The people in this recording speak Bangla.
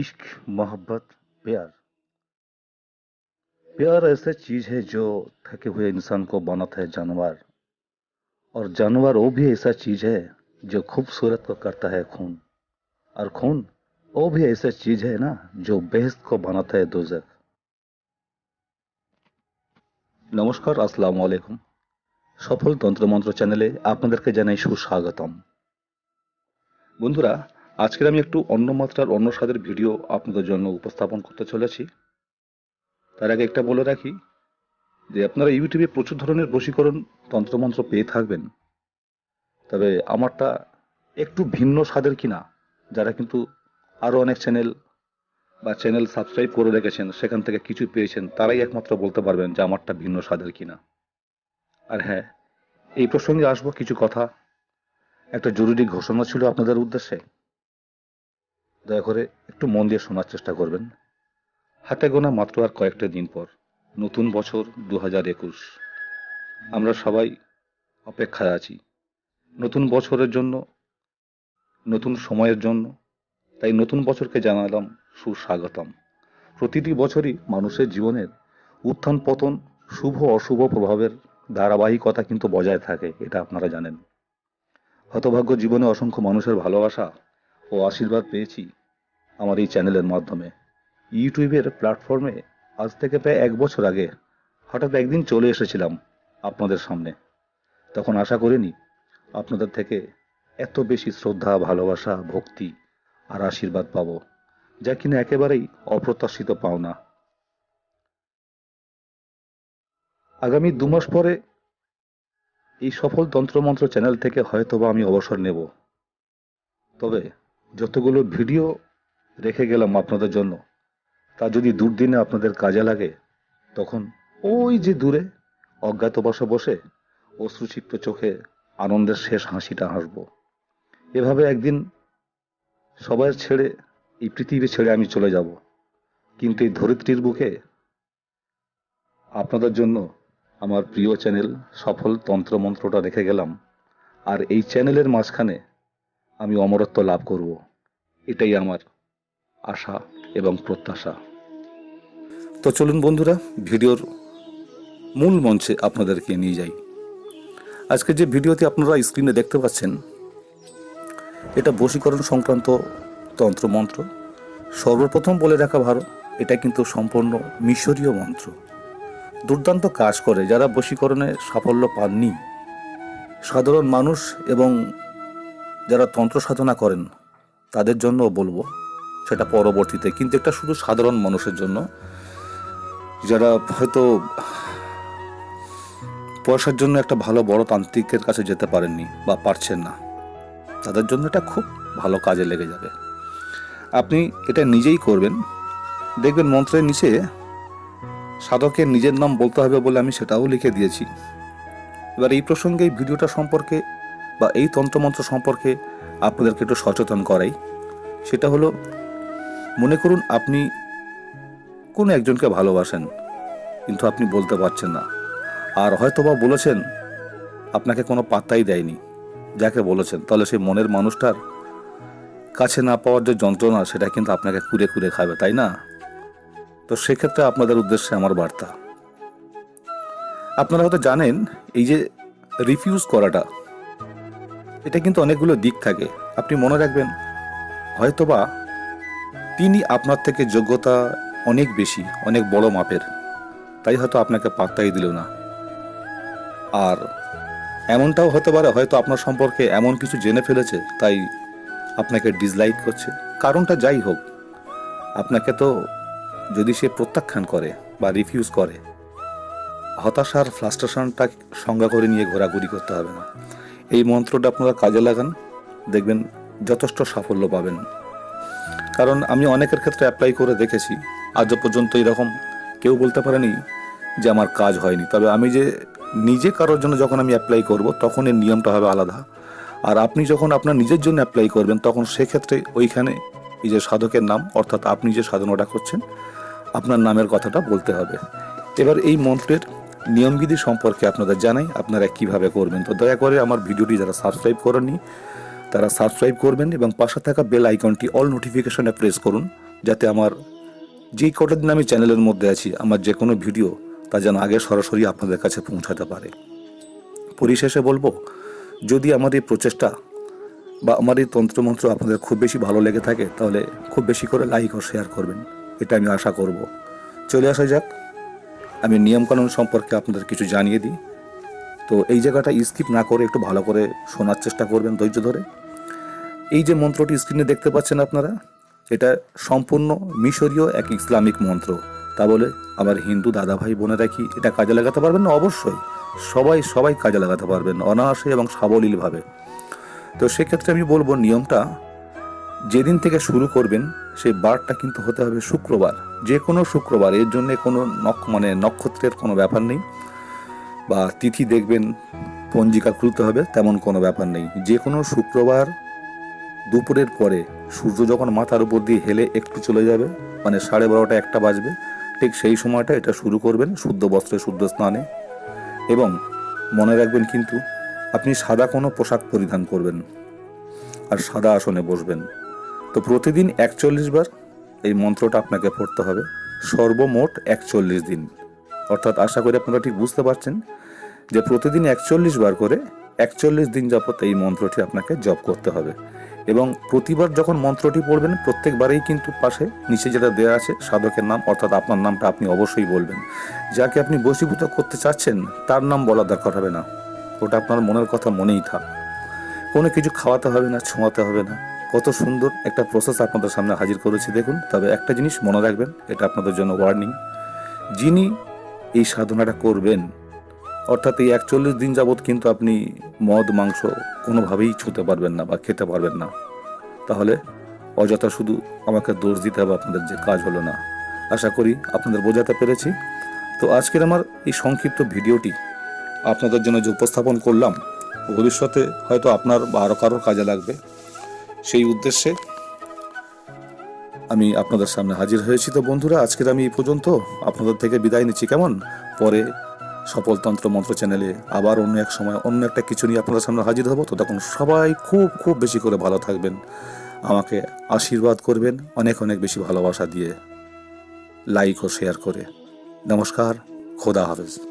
इश्क मोहब्बत प्यार प्यार ऐसा चीज है जो थके हुए इंसान को बनाता है जानवर और जानवर वो भी ऐसा चीज है जो खूबसूरत को करता है खून और खून वो भी ऐसा चीज है ना जो बेहस्त को बनाता है दोजख নমস্কার আসসালামু আলাইকুম সফল তন্ত্রমন্ত্র চ্যানেলে আপনাদেরকে জানাই সুস্বাগতম বন্ধুরা আজকের আমি একটু অন্য মাত্রার, অন্য স্বাদের ভিডিও আপনাদের জন্য উপস্থাপন করতে চলেছি। তার আগে একটা বলে রাখি যে, আপনারা ইউটিউবে প্রচুর ধরনের বশীকরণ তন্ত্রমন্ত্র পেয়ে থাকবেন। তবে আমারটা একটু ভিন্ন স্বাদের কিনা, যারা কিন্তু আরও অনেক চ্যানেল বা চ্যানেল সাবস্ক্রাইব করে রেখেছেন, সেখান থেকে কিছু পেয়েছেন, তারাই একমাত্র বলতে পারবেন যে, আমারটা ভিন্ন স্বাদের কিনা। আর হ্যাঁ এই প্রসঙ্গে আসব কিছু কথা। একটা জরুরি ঘোষণা ছিল আপনাদের উদ্দেশ্যে। দয়া করে একটু মন দিয়ে শোনার চেষ্টা করবেন। হাতে গোনা মাত্র আর কয়েকটা দিন পর, নতুন বছর দু হাজার একুশ। আমরা সবাই অপেক্ষায় আছি। নতুন বছরের জন্য, নতুন সময়ের জন্য। তাই নতুন বছরকে জানালাম সুস্বাগতম। প্রতিটি বছরই মানুষের জীবনের উত্থান পতন, শুভ অশুভ প্রভাবের ধারাবাহিকতা কিন্তু বজায় থাকে, এটা আপনারা জানেন। হতভাগ্য জীবনে অসংখ্য মানুষের ভালোবাসা ও আশীর্বাদ পেয়েছি আমার এই চ্যানেলের মাধ্যমে। ইউটিউবের প্ল্যাটফর্মে আজ থেকে প্রায় এক বছর আগে হঠাৎ একদিন চলে এসেছিলাম আপনাদের সামনে। তখন আশা করিনি আপনাদের থেকে এত বেশি শ্রদ্ধা, ভালোবাসা, ভক্তি আর আশীর্বাদ পাবো, যা কিনা একেবারেই অপ্রত্যাশিত পাওনা। আগামী দু মাস পরে এই সফল তন্ত্রমন্ত্র চ্যানেল থেকে হয়তোবা আমি অবসর নেব। তবে যতগুলো ভিডিও রেখে গেলাম আপনাদের জন্য, তা যদি দুর্দিনে আপনাদের কাজে লাগে, তখন ওই যে দূরে অজ্ঞাতবাসে বসে অশ্রুচিত্ত চোখে আনন্দের শেষ হাসিটা হাসব। এভাবে একদিন সবাই ছেড়ে, এই পৃথিবী ছেড়ে আমি চলে যাব। কিন্তু এই ধরিত্রীর বুকে আপনাদের জন্য আমার প্রিয় চ্যানেল সফল তন্ত্রমন্ত্রটা রেখে গেলাম। আর এই চ্যানেলের মাঝখানে আমি অমরত্ব লাভ করব। এটাই আমার আশা এবং প্রত্যাশা। তো চলুন বন্ধুরা, ভিডিওর মূল মঞ্চে আপনাদেরকে নিয়ে যাই। আজকে যে ভিডিওটি আপনারা স্ক্রিনে দেখতে পাচ্ছেন, এটা বশীকরণ সংক্রান্ত তন্ত্রমন্ত্র সর্বপ্রথম বলে রাখা ভালো, এটা কিন্তু সম্পূর্ণ মিশরীয় মন্ত্র। দুর্দান্ত কাজ করে যারা বশীকরণে সাফল্য পাননি। সাধারণ মানুষ এবং যারা তন্ত্র সাধনা করেন, তাদের জন্য বলব সেটা পরবর্তীতে। কিন্তু এটা শুধু সাধারণ মানুষের জন্য। যারা হয়তো পয়সার জন্য একটা ভালো বড় তান্ত্রিকের কাছে যেতে পারেননি বা পারছেন না, তাদের জন্য এটা খুব ভালো কাজে লেগে যাবে। আপনি এটা নিজেই করবেন। দেখবেন মন্ত্রের নিচে সাধকের নিজের নাম বলতে হবে বলে আমি সেটাও লিখে দিয়েছি। এবার এই প্রসঙ্গে ভিডিওটা সম্পর্কে বা এই তন্ত্রমন্ত্র সম্পর্কে আপনাদেরকে একটু সচেতন করাই। সেটা হলো, মনে করুন আপনি কোনো একজনকে ভালোবাসেন, কিন্তু আপনি বলতে পারছেন না। আর হয়তোবা বলেছেন, আপনাকে কোনো পাত্তাই দেয়নি, যাকে বলেছেন। তাহলে সেই মনের মানুষটার কাছে না পাওয়ার যে যন্ত্রণা, সেটা কিন্তু আপনাকে কুড়ে কুড়ে খাবে, তাই না? তো সেক্ষেত্রে আপনাদের উদ্দেশ্যে আমার বার্তা। আপনারা হয়তো জানেন, এই যে রিফিউজ করাটা এটা কিন্তু অনেকগুলো দিক থাকে। আপনি মনে রাখবেন, হয়তোবা তিনি আপনার থেকে যোগ্যতা অনেক বেশি, অনেক বড় মাপের। তাই হয়তো আপনাকে পাত্তাই দিল না। আর এমনটাও হতে পারে, হয়তো আপনার সম্পর্কে এমন কিছু জেনে ফেলেছে, তাই আপনাকে ডিসলাইক করছে। কারণটা যাই হোক, আপনাকে তো যদি সে প্রত্যাখ্যান করে বা রিফিউজ করে, হতাশার ফ্লাস্ট্রেশনটা সংজ্ঞা করে নিয়ে ঘোরাঘুরি করতে হবে না। এই মন্ত্রটা আপনারা কাজে লাগান, দেখবেন যথেষ্ট সাফল্য পাবেন। কারণ আমি অনেকের ক্ষেত্রে অ্যাপ্লাই করে দেখেছি আজও পর্যন্ত এরকম কেউ বলতে পারেনি যে আমার কাজ হয়নি। তবে আমি যে নিজে কারোর জন্য যখন আমি অ্যাপ্লাই করব, তখন এর নিয়মটা হবে আলাদা। আর আপনি যখন আপনার নিজের জন্য অ্যাপ্লাই করবেন, তখন সেক্ষেত্রে ওইখানে এই যে সাধকের নাম, অর্থাৎ আপনি যে সাধনাটা করছেন, আপনার নামের কথাটা বলতে হবে। এবার এই মন্ত্রের নিয়মবিধি সম্পর্কে আপনাদের জানাই, আপনারা কীভাবে করবেন। তো দয়া করে আমার ভিডিওটি যারা সাবস্ক্রাইব করেননি, তারা সাবস্ক্রাইব করবেন এবং পাশে থাকা বেল আইকনটি অল নোটিফিকেশনে প্রেস করুন, যাতে আমার যেই কটা দিন আমি চ্যানেলের মধ্যে আছি, আমার যে কোনো ভিডিও তা যেন আগে সরাসরি আপনাদের কাছে পৌঁছাতে পারে। পরিশেষে বলব, যদি আমার এই প্রচেষ্টা বা আমার এই তন্ত্রমন্ত্র আপনাদের খুব বেশি ভালো লেগে থাকে, তাহলে খুব বেশি করে লাইক ও শেয়ার করবেন, এটা আমি আশা করব। চলে আসা যাক। আমি নিয়মকানুন সম্পর্কে আপনাদের কিছু জানিয়ে দিই। তো এই জায়গাটা স্কিপ না করে একটু ভালো করে শোনার চেষ্টা করবেন ধৈর্য ধরে। এই যে মন্ত্রটি স্ক্রিনে দেখতে পাচ্ছেন আপনারা, এটা সম্পূর্ণ মিশরীয় এক ইসলামিক মন্ত্র। তা বলে আমার হিন্দু দাদা ভাই বোনেরা কি এটা কাজে লাগাতে পারবেন? না অবশ্যই। সবাই সবাই কাজে লাগাতে পারবেন, অনায়াসে এবং সাবলীলভাবে। তো সেক্ষেত্রে আমি বলব নিয়মটা, যেদিন থেকে শুরু করবেন, সেই বারটা কিন্তু হতে হবে শুক্রবার। যে কোনো শুক্রবার, এর জন্য কোনো নক্ষ মানে নক্ষত্রের কোনো ব্যাপার নেই। বা তিথি দেখবেন, পঞ্জিকা খুলতে হবে, তেমন কোনো ব্যাপার নেই। যে কোনো শুক্রবার দুপুরের পরে, সূর্য যখন মাথার উপর দিয়ে হেলে একটু চলে যাবে মানে সাড়ে বারোটা একটা বাজবে, ঠিক সেই সময়টা এটা শুরু করবেন শুদ্ধ বস্ত্রে, শুদ্ধ স্নানে। এবং মনে রাখবেন কিন্তু, আপনি সাদা কোনো পোশাক পরিধান করবেন আর সাদা আসনে বসবেন। তো প্রতিদিন একচল্লিশ বার এই মন্ত্রটা আপনাকে পড়তে হবে। সর্বমোট একচল্লিশ দিন। অর্থাৎ আশা করি আপনারা ঠিক বুঝতে পারছেন যে প্রতিদিন একচল্লিশ বার করে একচল্লিশ দিন যাবত এই মন্ত্রটি আপনাকে জপ করতে হবে। এবং প্রতিবার যখন মন্ত্রটি পড়বেন, প্রত্যেকবারেই কিন্তু পাশে, নিচে যেটা দেওয়া আছে, সাধকের নাম, অর্থাৎ আপনার নামটা আপনি অবশ্যই বলবেন। যাকে আপনি বশীভূত করতে চাচ্ছেন, তার নাম বলা দরকার হবে না। ওটা আপনার মনের কথা মনেই থাক। কোনো কিছু খাওয়াতে হবে না, ছোঁয়াতে হবে না। কত সুন্দর একটা প্রসেস আপনাদের সামনে হাজির করেছি, দেখুন। তবে একটা জিনিস মনে রাখবেন, এটা আপনাদের জন্য ওয়ার্নিং যিনি এই সাধনাটা করবেন, অর্থাৎ এই একচল্লিশ দিন যাবৎ কিন্তু আপনি মদ, মাংস কোনোভাবেই ছুঁতে পারবেন না বা খেতে পারবেন না। তাহলে অযথা শুধু আমাকে দোষ দিতে হবে, আপনাদের যে কাজ হলো না। আশা করি আপনাদের বোঝাতে পেরেছি। তো আজকের আমার এই সংক্ষিপ্ত ভিডিওটি আপনাদের জন্য যে উপস্থাপন করলাম, ভবিষ্যতে হয়তো আপনার বা আরও কারোর কাজে লাগবে। সেই উদ্দেশ্যে আমি আপনাদের সামনে হাজির হয়েছি। তো বন্ধুরা, আজকের আমি এই পর্যন্ত। আপনাদের থেকে বিদায় নিচ্ছি। কেমন? পরে সফলতন্ত্র মন্ত্র চ্যানেলে আবার অন্য এক সময় অন্য একটা কিছু নিয়ে আপনাদের সামনে হাজির হব। তো তখন সবাই খুব খুব বেশি করে ভালো থাকবেন। আমাকে আশীর্বাদ করবেন, অনেক অনেক বেশি ভালোবাসা দিয়ে। লাইক ও শেয়ার করে। নমস্কার, খোদা হাফেজ।